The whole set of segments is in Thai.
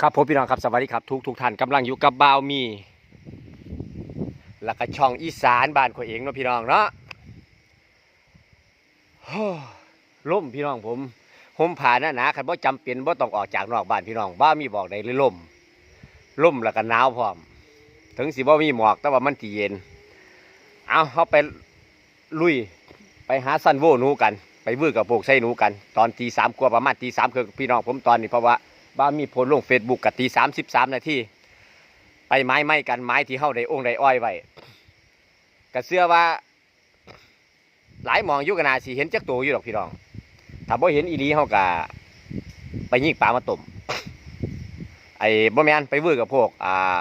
ครับผมพี่น้องครับสวัสดีครับทุกทุกท่านกำลังอยู่กับบ่าวมี แล้วก็ช่องอีสานบ้านข่อยเองเนาะพี่น้องเนาะล่มพี่น้องผมผมผ่านหน้าหนาคันบ่จำเป็นบ่ต้องออกจากนอกบ้านพี่น้องบ้ามีบอกได้เลยล่มล่มแล้วก็หนาวพร้อม ถึงสิบ่มีหมอกแต่ว่ามันสิเย็น เอาเฮาไปลุยไปหาซันโวหนูกัน ไปวื้อกับโปกใส่หนูกัน ตอนตีสามกว่าประมาณตีสามคือพี่น้องผมตอนนี้เพราะว่า บ้ามีโพสต์ลงเฟซบุ๊กกับตีสามสิบสามนาทีไปไม้ไม้กันไม้ที่เฮาได้องค์ได้อ้อยไว้ก็เสื้อว่า หลายมองยู่กันาสิเห็นจักตัวอยู่ดอกพี่น้อง ถ้าบ่เห็นอีหลีเฮาก็ไปยิงปลามาต้มไอ้บ่แมนไปวื้อกับพวกอ่า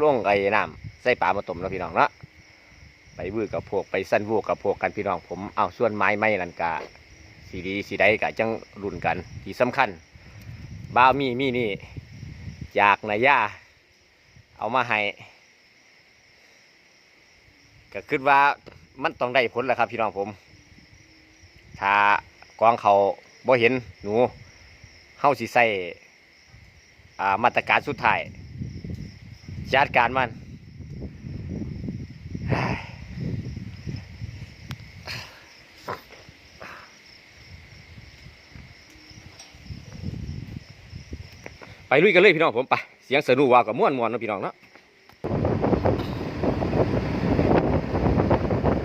ล่วงไอ้น้ำใส่ปลามาต้มแล้วพี่น้องเนาะไปวื้อกับพวกไปสั้นวูกกับพวกกันพี่น้องผมเอาส่วนไม้ไม้นั่นก็สีดีสีใดก็จังรุ่นกันที่สำคัญ บ้าวมีมีนี่จากนายาเอามาให้ก็คิดว่ามันต้องได้ผลแหละครับพี่น้องผม ถ้ากองเขาบ่เห็นหนูเฮาสิใส่มาตรการสุดท้ายจัดการมัน ไปลุยกันเลยพี่น้องผมไป เสียงสนุว่ากับม่วนมวนนะพี่น้องเนาะ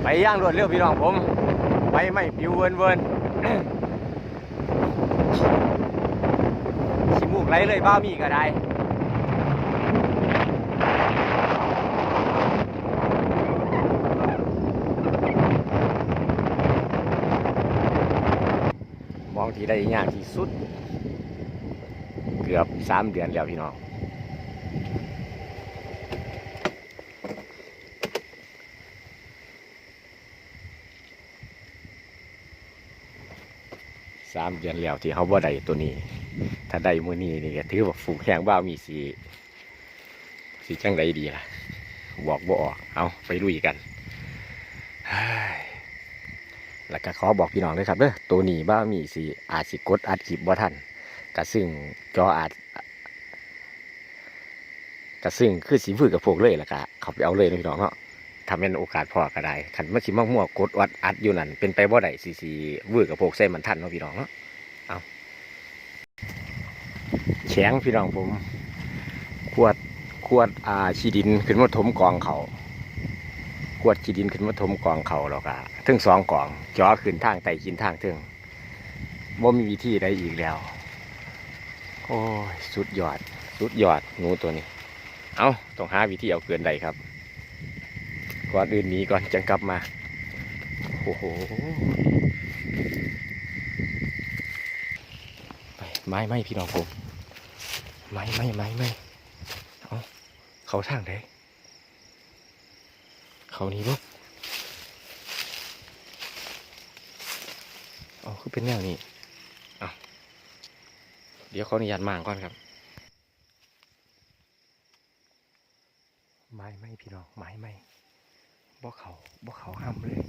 ไปย่างรวดเร็วพี่น้องผมไปไม่ปิวเวินเวินชิมูกไหลเลยบ้ามีก็ได้มองที่ได้ยากที่สุด กือบสามเดือนแล้วพี่น้องสามเดือนแล้วที่เขาบ่ได้ตัวนี้ ถ้าได้มือนี้นี่ก็ถือว่าฝูงแข่งบ้ามีสีสีจังไดดีล่ะ บอกบ่ออก เอาไปลุยกันแล้วก็ขอบอกพี่น้องด้วยครับเด้อตัวนี้บ้ามีสีอาจสิกดอัดคลิปบ่ทัน กระซึ่งจออาจกระซึ่งคือสีฟือกับพวกเลยล่ะกะเขาไปเอาเลยนะพี่น้องเนาะทำเป็นโอกาสพอก็ได้ขันมาชิมั่วมั่วกดวัดอัดอยู่นั่นเป็นไปบ่ได้สีสีวือกับพวกเส้นมันทันเนาะพี่น้องเนาะเอาแข็งพี่น้องผม ขวดขวดอาชีดินขึ้นมาถมกองเขาขวดชีดินขึ้นมาถมกองเขาแล้วก็ถึงสองกองจอขึ้นทางไต่กินทางถึงบ่มีวิธีใดอีกแล้ว โอ้ยสุดยอด สุดยอดหนูตัวนี้ เอาต้องหาวิธีเอาเกินใดครับ ก่อนอื่นหนี้ก่อนจังกลับมา โอ้โหไปไม้ไม้พี่น้องผมไม้ไม้ไม้ไม้เอาเขาทางไหนเขานี้ลูกเอาคือเป็นแนวนี้ ดี๋ยวขออนุญาตมางก่อนครับ ไม้ไม่พี่น้องไม้ไม่บ่เขาบ่เขาห้ามเลย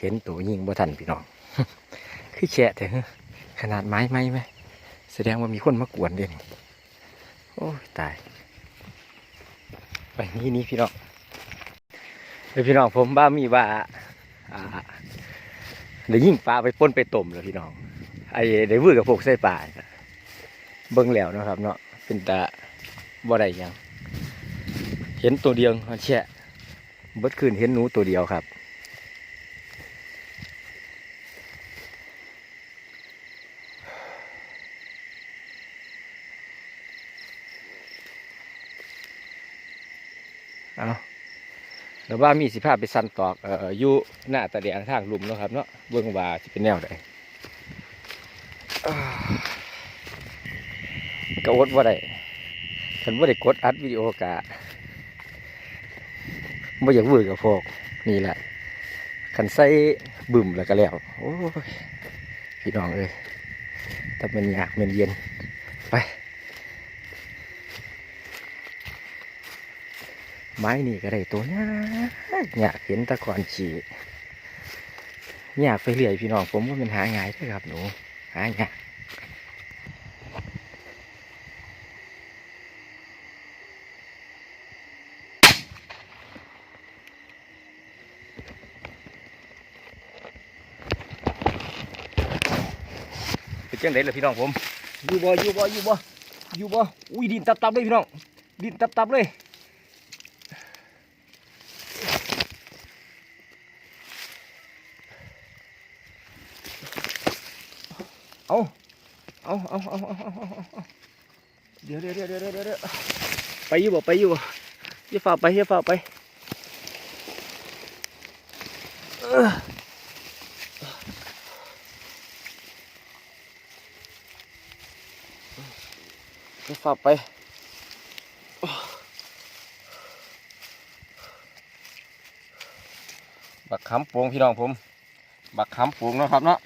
เห็นตัวยิงบ่ทันพี่น้อง คือแฉะแต่ขนาดไม้ไหมไหมแสดงว่ามีคนมากวนเด่นโอ้ยตาย ไปนี่นี่พี่น้องเดี๋ยวพี่น้องผมบ้ามีว่าอ่าได้ยิงปลาไปป้นไปต้มเลยพี่น้องไอ้ได้วื้อกับพวกใส่ปลาเบิ่งแล้วนะครับเนาะเป็นตาบ่ได้ยัง เห็นตัวเดียวมันแช่เบิดคืนเห็นหนูตัวเดียวครับ เอาแล้ ว่ามีสิภาพไปสันตอกเอ่ออยู่หน้าตะเดียงทางลุมเนาะครับเนาะเบิ่งว่าสิเป็นแนวใดอ้าวก็อดว่าได้ฉันว่าได้กดอัดวิดีโอกะบ่อยากเวือกับพวกนี่แหละคันใส่บึ่มแล้วก็แล้วโอ้ยพี่น้องเอ้ยแต่มันยากมันเย็น ไป ไม้นี่ก็ได้ตัวเนี้ยอยากเห็นตะกอนฉีอยากไปเรื่อยพี่น้องผมว่ามันหาง่ายด้วยครับหนู หาง่ายเป็นจังไดล่ะพี่น้องผมอยู่บ่อยู่บ่อยู่บ่อยู่บ่อุ้ยดินตับๆเลยพี่น้องดินตับๆเลย เอา เอาเอาเอาเอาเอาเดี๋ยวเดี๋ยวเดี๋ยวเดี๋ยวเดี๋ยวไปอยู่บ่ไปอยู่บ่อย่ฝ่าไปอย่ฝ่าไปเอออย่ฝ่าไปบักขำปวงพี่น้องผม บักขำปวงนะครับเนาะ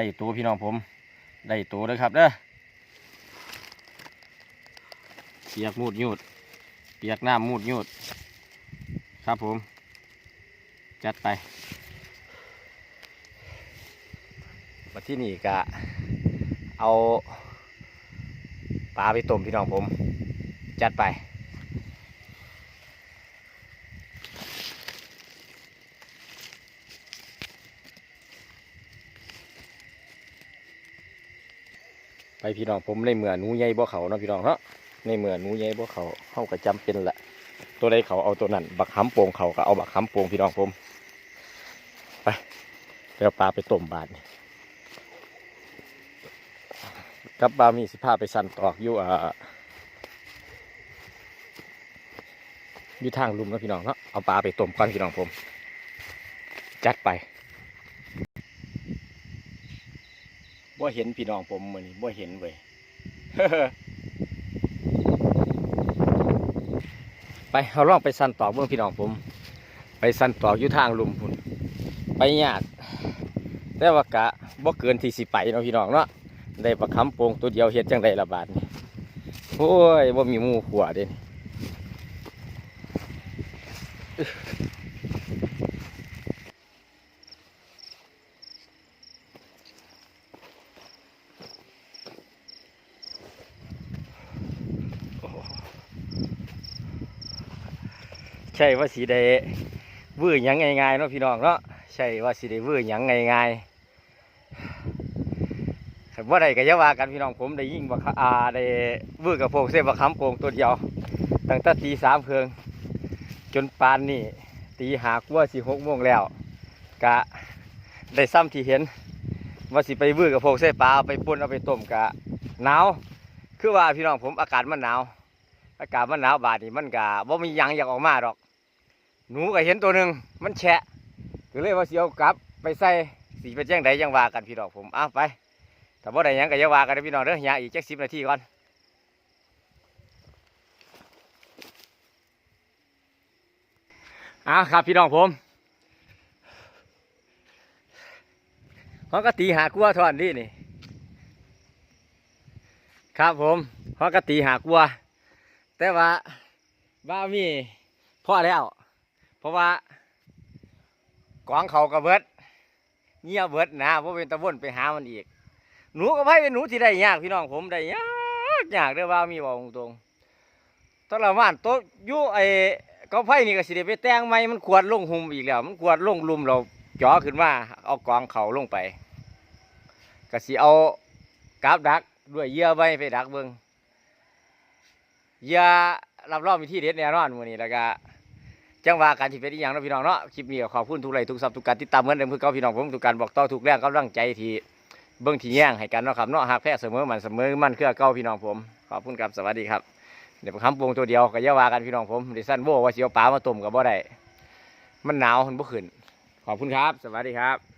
ได้ตัวพี่น้องผม ได้ตัวเลยครับเด้อเปียกมูดยูดเปียกน้ำมูดยูดครับผม จัดไปมาที่นี่กะ เอาปลาไปต้มพี่น้องผม จัดไป ไปพี่น้องผมในเมื่อหนูใหญ่บ่เขาเนาะพี่น้องเนาะในเมื่อหนูใหญ่บ่เขาเข้าก็จำเป็นแหละตัวใดเขาเอาตัวนั้นบักหำโป่งเขาก็เอาบักหำโป่งพี่น้องผมไปไปเอาปลาไปต้มบาดนี่กับปลามีสิพาไปสั่นตอกอยู่อ่าอยู่ทางลุมนะพี่น้องเนาะเอาปลาไปต้มก่อนพี่น้องผม จัดไป บ่เห็นพี่น้องผมมื้อนี้บ่เห็นเว้ยไปเอาลองไปสั่นตอกเบิ่งพี่น้องผม ไปสั่นตอกอยู่ทางลุมพุ่นไปยากแต่ว่ากะบ่เกินที่สิไปเนาะพี่น้องเนาะได้ประคำโปงตัวเดียวเฮ็ดจังไดละบาดนี่โอ้ยบ่มีมูขัวเด้นี่ ใช่ว่าสิได้วื้อยังง่ายๆเนาะพี่น้องเนาะใช่ว่าสิได้วื้อยังง่ายๆคันบ่าได้ก็ยาวากันพี่น้องผมได้ยิ่งบักอาได้วื้อกับโพวกเส้นบักคำโปงตัวเดียวตั้งแต่ตีสามเพิง จนปานนี่ตีหากว่าสิหกโมงแล้วกะได้ซ้ำที่เห็นว่าสิไปวื้อกับโพวกเส้นปลาไปป่นเอาไปต้มกะหนาวคือว่าพี่น้องผมอากาศมันหนาวอากาศมันหนาวบาดนี่มันกะว่ามีหยังอยากออกมาดอก หนูก็เห็นตัวหนึ่งมันแฉะก็เลยว่าสิเอากลับไปใส่สีเป็นแจ้งใดยังว่ากันพี่น้องผมอ้าวไปถ้าบ่ได้ยังก็อย่าว่ากันเด้พี่น้องเด้ออย่าอีกจักสิบนาทีก่อนอ้าวครับพี่น้องผมเขาก็ตีหากลัวทอนนี่นี่ ครับผมเพราะกตีหากลัว แต่ว่าบ้ามีพ่อแล้ว เพราะว่ากองเขากระเบิดเงียเบิดนะเพราะเป็นตะวนไปหามันอีก หนูกับไพ่เป็นหนูที่ได้ยากพี่น้องผมได้ยากยากเด้อว่ามีบอกตรงๆตอนละว่านโต๊ะยู่ไอ้ก็ไพ่นี่ก็สิได้ไปแตงใหม่มันขวดลงหุมอีกแล้ว มันขวดลงลุมเราจ่อขึ้นมาเอากองเขาลงไปก็สิเอากราบดักด้วยเหยื่อใบไปดักเบิงเหยื่อรับรองมีที่เด็ดแน่นอนมื้อนี้แล้วก็ จังว่าการที่เป็นอีหยังเนาะพี่น้องเนาะคลิปนี้ก็ขอบคุณทุกไลค์ทุกซับทุกการติดตามเหมือนเดิมคือเก่าพี่น้องผมทุกการบอกต่อทุกแรงกำลังใจที่เบื้องที่แย่งให้กันเนาะครับเนาะหากแพ้เสมอมันเสมอมันคือเก้าพี่น้องผมขอบคุณครับสวัสดีครับเดี๋ยวคำปรุงตัวเดียวก็เยาวากันพี่น้องผมดิสันโบว่าเสียวปลามาต้มกับบ่ได้มันหนาวมันบ่ขึ้นขอบคุณครับ สวัสดีครับ